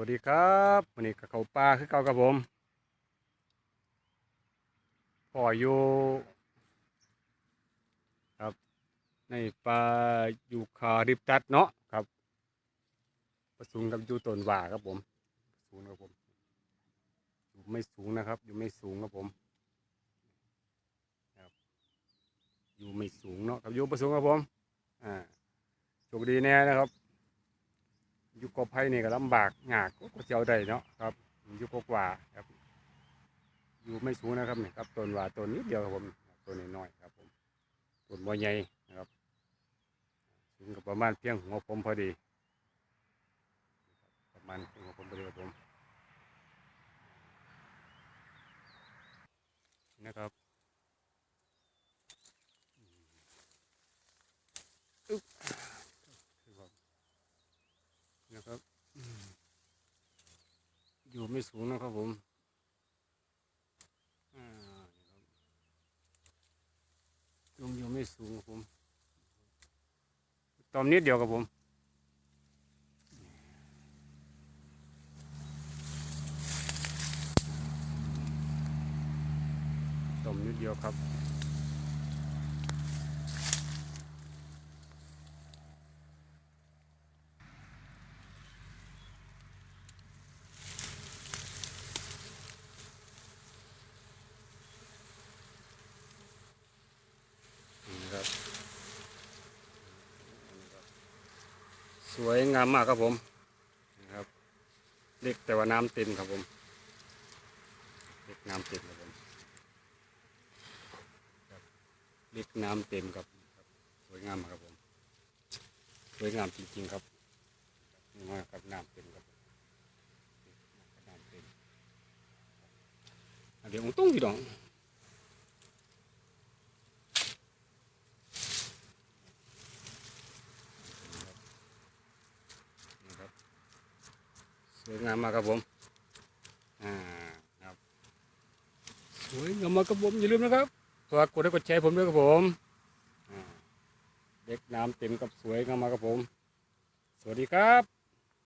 วัสดีครับวันนี้กับเขาปลาคือเก่ากับผมพ่ออยู่ครับ ในปลาอยู่คาริบตัดเนาะครับประสูงกับอยู่ต้นว่าครับผมสูงครับผมอยู่ไม่สูงนะครับ อยู่ไม่สูงครับผมครับอยู่ไม่สูงเนาะครับอยู่ประสูงครับผมอ่าโชคดีแน่นะครับ อยู่กบไผ่นี่ก็ลำบากยากก็เจียวได้เนาะครับอยู่กกว่าครับ อยู่ไม่สูงนะครับนี่ครับต้นว่าต้นนิดเดียวครับผมต้นน้อยครับผมต้นบัวใหญ่นะครับสูงกับประมาณเพียงหัวผมพอดี ประมาณหัวผมพอดีครับผมนะครับอึ๊บครับนะครับอืม อยู่ไม่สูงนะครับผมลงอยู่ไม่สูงครับผมตอมนิดเดียวครับผมตอมนิดเดียวครับ สวยงามมากครับผมนะครับเล็กแต่ว่าน้ำเต็มครับผมเล็กน้ำเต็มครับผมครับเล็กน้ำเต็มครับ สวยงามครับผม สวยงามจริงๆครับนี่มากครับน้ำเต็มครับน้ำเต็มเดี๋ยวผมต้องพี่ดอง นะครับส วยงามมากครับผม อ่าครับ สวยงามมากครับผม อย่าลืมนะครับฝากกดไลค์กดแชร์ผมด้วยครับผมอ่าเด็กน้ำเต็มกับสวยงามมากครับผม สวัสดีครับ